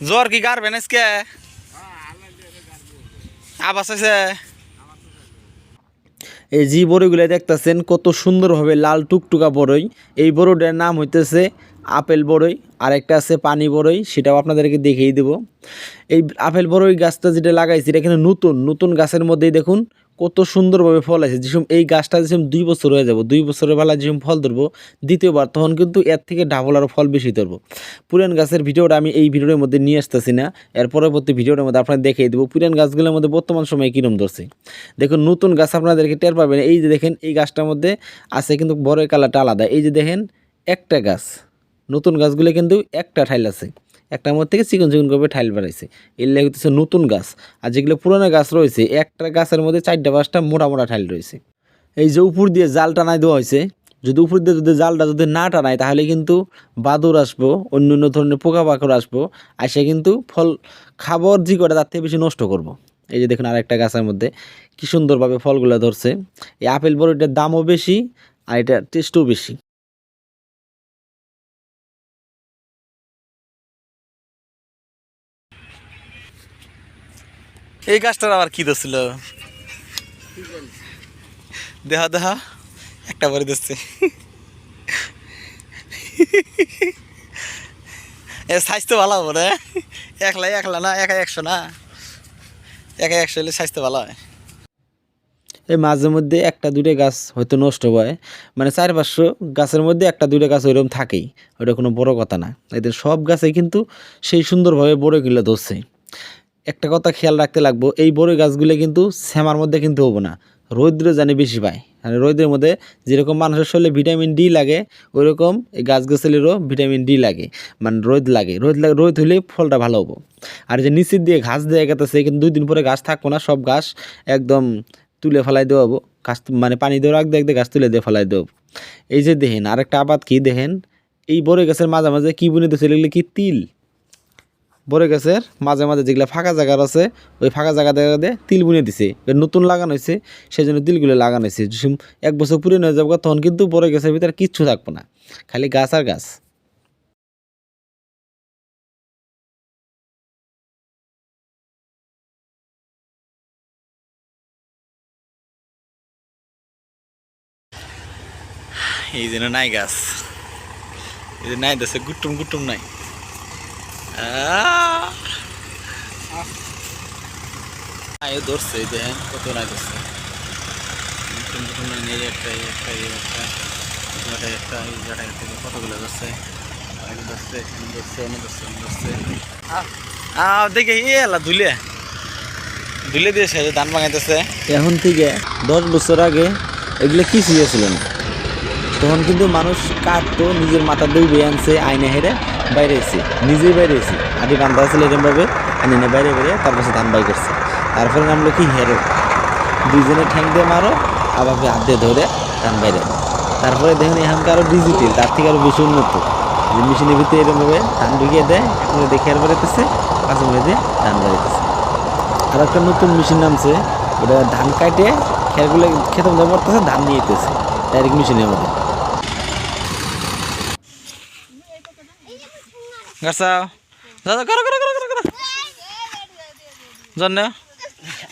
জ্বর কি গার ভেনেসকে আবাস আছে। এই যে বড়ইগুলো দেখতেছেন, কত সুন্দরভাবে লাল টুকটুকা বড়ই। এই বড়ইটার নাম হইতেছে আপেল বড়ই আর একটা আছে পানি বড়ই, সেটাও আপনাদেরকে দেখিয়ে দেব। এই আপেল বড়ই গাছটা যেটা লাগাইছি, এটা এখানে নতুন নতুন গাছের মধ্যেই দেখুন কত সুন্দরভাবে ফল আছে। যেসব এই গাছটা যেসব দুই বছর হয়ে যাব, দুই বছরের বেলা যেসব ফল ধরবো, দ্বিতীয়বার তখন কিন্তু এর থেকে ডাবল আরও ফল বেশি ধরবো। পুরান গাছের ভিডিওটা আমি এই ভিডিওর মধ্যে নিয়ে আসতেছি না। এর পরবর্তী ভিডিওর মধ্যে আপনাদের দেখিয়ে দেবো পুরান গাছগুলোর মধ্যে বর্তমান সময়ে কীরকম ধরছে। দেখুন, নতুন গাছ আপনাদেরকে টের পাবেন। এই যে দেখেন, এই গাছটার মধ্যে আছে কিন্তু বড় কালারটা আলাদা। এই যে দেখেন, একটা গাছ। নতুন গাছগুলো কিন্তু একটা ঠাইল আছে। একটার মধ্যে থেকে চিকন চিকন করে ঠাইল বাড়াইছে। এগুলো হচ্ছে নতুন গাছ। আর যেগুলো পুরোনো গাছ রয়েছে, একটা গাছের মধ্যে চারটা পাঁচটা মোটা মোটা ঠাইল রয়েছে। এই যে উপর দিয়ে জাল টানাই দেওয়া হয়েছে, যদি উপর দিয়ে যদি জালটা যদি না টানায়, তাহলে কিন্তু বাদুর আসব, অন্য অন্য ধরনের পোকা পাকড় আসব আসে কিন্তু ফল খাবার জি করে তার থেকে বেশি নষ্ট করব। এই যে দেখুন আরেকটা গাছের মধ্যে কি সুন্দরভাবে ফলগুলো ধরছে। এই আপেল বড়িটার দামও বেশি, আর এটা টেস্টও বেশি। এই গাছটার আবার কি দছিল দেখা দেখা একটা বাড়ি দিচ্ছে। স্বাস্থ্য ভালো হব রে। একলা একলা না, একা একশো না। একা একশো হলে স্বাস্থ্য ভালো হয়। এই মাঝে মধ্যে একটা দুটো গাছ হয়তো নষ্ট হয়। মানে চার, পাঁচশো গাছের মধ্যে একটা দুটো গাছ ওইরকম থাকেই। ওটা কোনো বড় কথা না। এদের সব গাছে কিন্তু সেই সুন্দরভাবে বড় কিলো ধরছে। একটা কথা খেয়াল রাখতে লাগবো, এই বড় গাছগুলো কিন্তু শ্যামার মধ্যে কিন্তু হব না। রৌদ্র জানি বেশি পায়। মানে রৌদ্রের মধ্যে যেরকম মানুষের শরীরে ভিটামিন ডি লাগে, ওইরকম এই গাছগাছালিরও ভিটামিন ডি লাগে। মানে রোদ লাগে। রোদ লাগে রোদ হলে ফলটা ভালো হব। আর যে নিচের দিয়ে ঘাস দেওয়া গেতেছে, কিন্তু দুই দিন পরে গাছ থাকব না, সব ঘাস একদম তুলে ফেলাই দেওয়া হব। ঘাস মানে পানি দেওয়ার আগ দেখতে গাছ তুলে দিয়ে ফেলাই দেবো এই যে দেখেন, আরেকটা আবাদ কি দেখেন? এই বড় গাছের মাঝে মাঝে কি বুনে দিচ্ছে এগুলো কি তিল? বড় গাছের মাঝে মাঝে যেগুলো ফাঁকা জায়গার আছে, ওই ফাঁকা জায়গা দেখা দিয়ে তিল বুনে দিছে। নতুন লাগানো হয়েছে সেই জন্য তিলগুলো লাগানো হয়েছে। এক বছর পুরনো হয়ে যাবে তখন কিন্তু বড় গাছের ভিতরে কিচ্ছু থাকবে না। খালি গাছ আর গাছ। এই জন্য নাই গাছ। এই যে নাই দেশে গুটুম গুটুম নাই! আয় ধরছে এই দেখেন কত নাই ধরছে নাই একটা একটা একটা এই একটা এই জায়গাটায় থেকে কতগুলো ধরছে। ধরছে এখানে ধরছে অন্য ধরছে অন্য ধরছে। দেখে এ এলা ধুলে ধুলে দিয়েছে যে ধান ভাঙাইতেছে। এখন থেকে দশ বছর আগে এগুলো কি ছিল না। তখন কিন্তু মানুষ কাটতো নিজের মাথা দিয়ে বেয়ে আনছে আইনে হেরে বাইরে এসে নিজেই বাইরে এসে আদি বান্ধা ছিল এরকমভাবে আইনে এনে বাইরে বেরিয়ে তার পাশে ধান বাই করছে। তারপরে নামলো কি হেরো। দুইজনে ঠ্যাং দিয়ে মারো, আবার হাত দিয়ে ধরে ধান বাইরে তারপরে দেখেন এখানকার আরও ডিজিটাল তার থেকে আরও বেশি উন্নত। যে মেশিনের ভিতরে এরকমভাবে ধান ঢুকিয়ে দেয়, এখন দেখে আর বেরোতেছে পাঁচ মিনিট দিয়ে ধান বেরোতেছে আর একটা নতুন মেশিন নামছে, ওটা ধান কাটে খেরগুলো খেতে মধ্যে পড়তেছে ধান নিয়ে যেতেছে ডাইরেক্ট মেশিনের মধ্যে। গাছাও। দাদা করো করো করো করো করো। জন্য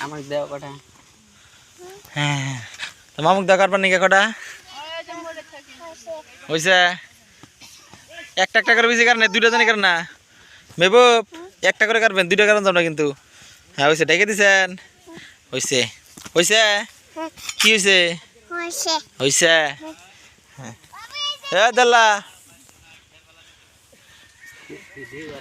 আমার দেওয়া কটা। হ্যাঁ তো মামুক দেখার পার নাকি কটা? হয়েছে একটা একটা করে বেশি কারণে দুইটা জানি কারণ না মেবু একটা করে কারবেন দুইটা কারণ যাব না কিন্তু। হ্যাঁ হয়েছে ডেকে দিছেন। হয়েছে হয়েছে কি হয়েছে হয়েছে হ্যাঁ। এ You see?